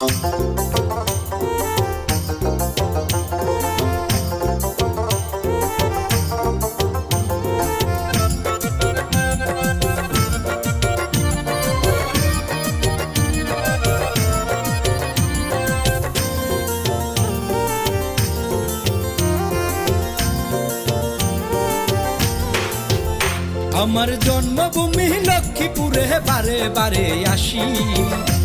Thank you. আমার জন্মভূমি লক্ষ্মীপুরে বারে বারে আসি।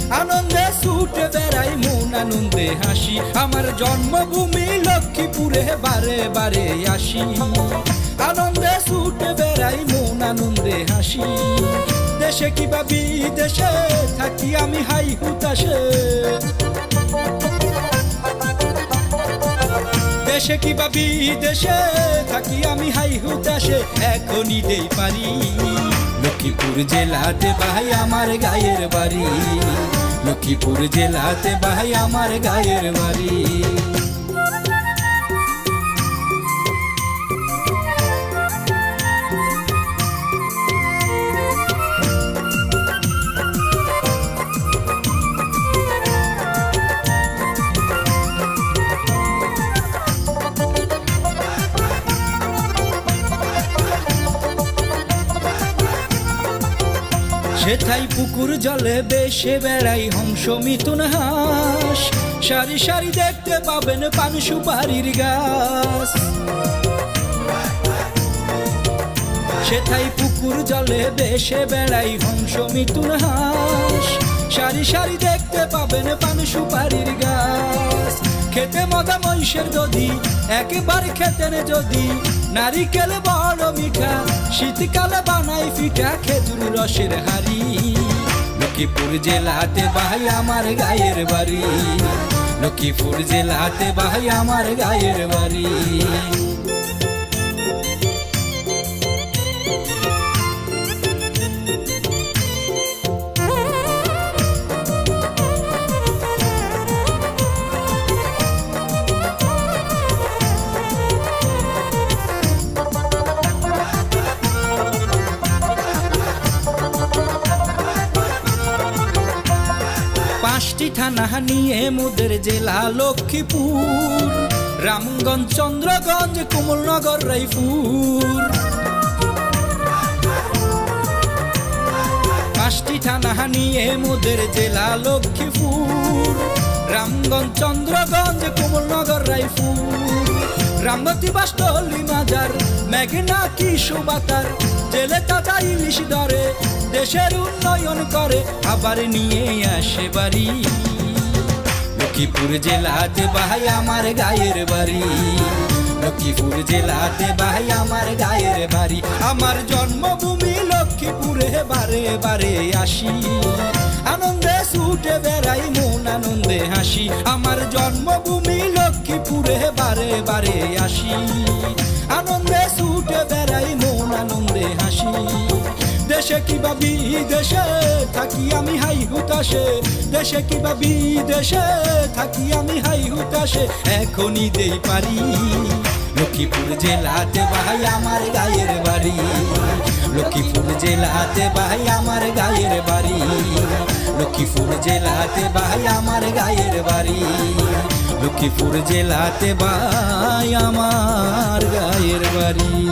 আনন্দে ছুটে বেড়াই, মন আনন্দে হাসি। আমার জন্মভূমি লক্ষ্মীপুরে বারে বারে আসি। আনন্দে ছুটে বেড়াই, মন আনন্দে হাসি। দেশে কিবা বিদেশে থাকি আমি, হাই হুতাশে। দেশে কি বাবি বিদেশে থাকি আমি হাই হুতাশে, এখনই দেই পারি লক্ষ্মীপুর জেলাতে ভাই আমার গায়ের বাড়ি। লক্ষ্মীপুর জেলাতে ভাই আমার গায়ের বাড়ি। সেথাই পুকুর জলে বেশে বেড়াই হংস মিথুন হাঁস। সারি সারি দেখতে পাবেন পান সুপারির গাছ। সেথাই পুকুর জলে বেশে বেড়াই হংস মিথুন হাঁস। সারি সারি দেখতে পাবেন পান সুপারির গাছ। খেতে মজা মহিষের দধি একবার খেতেন যদি। নারিকেল বড় মিঠা, শীতকালে বানাই পিঠা খেজুর রসের হাড়ি। লক্ষ্মীপুর জেলাতে ভাই আমার গায়ের বাড়ি। লক্ষ্মীপুর জেলাতে ভাই আমার গায়ের বাড়ি। পাঁচটি থানা নিয়ে মোদের জেলা লক্ষ্মীপুর। রামগঞ্জ, চন্দ্রগঞ্জ, কোমলনগর, রায়পুর। পাঁচটি থানা নিয়ে মোদের জেলা লক্ষ্মীপুর। রামগঞ্জ, চন্দ্রগঞ্জ, কোমলনগর, রায়পুর। রামগতি বাসটলি মাজার, মেঘনা কি সুবাতার জেলে তাজা ইলিশ ধরে দেশের উন্নয়ন করে আবার নিয়ে আসে বাড়ি। লক্ষ্মীপুর জেলাতে ভাই আমার গায়ের বাড়ি। লক্ষ্মীপুর জেলাতে ভাই আমার গায়ের বাড়ি। আমার জন্মভূমি লক্ষ্মীপুরে বারে বারে আসি। আনন্দে ছুটে বেড়াই, মন আনন্দে হাসি। আমার জন্মভূমি লক্ষ্মীপুরে বারে বারে আসি। আনন্দে ছুটে বেড়াই, মন আনন্দে হাসি। দেশে কিবা বিদেশে থাকি আমি, হাই হুতাশে। দেশে কিবা বিদেশে থাকি আমি, হাই হুতাশে। এখনই দেই পারি। লক্ষ্মীপুর জেলাতে ভাই আমার গায়ের বাড়ি। লক্ষ্মীপুর জেলাতে ভাই আমার গায়ের বাড়ি। লক্ষ্মীপুর জেলাতে ভাই আমার গায়ের বাড়ি। লক্ষ্মীপুর জেলাতে ভাই আমার গায়ের বাড়ি।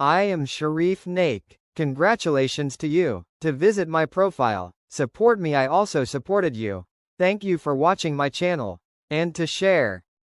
I am Sharif Naik. Congratulations to you. To visit my profile, support me I also supported you. Thank you for watching my channel. And to share.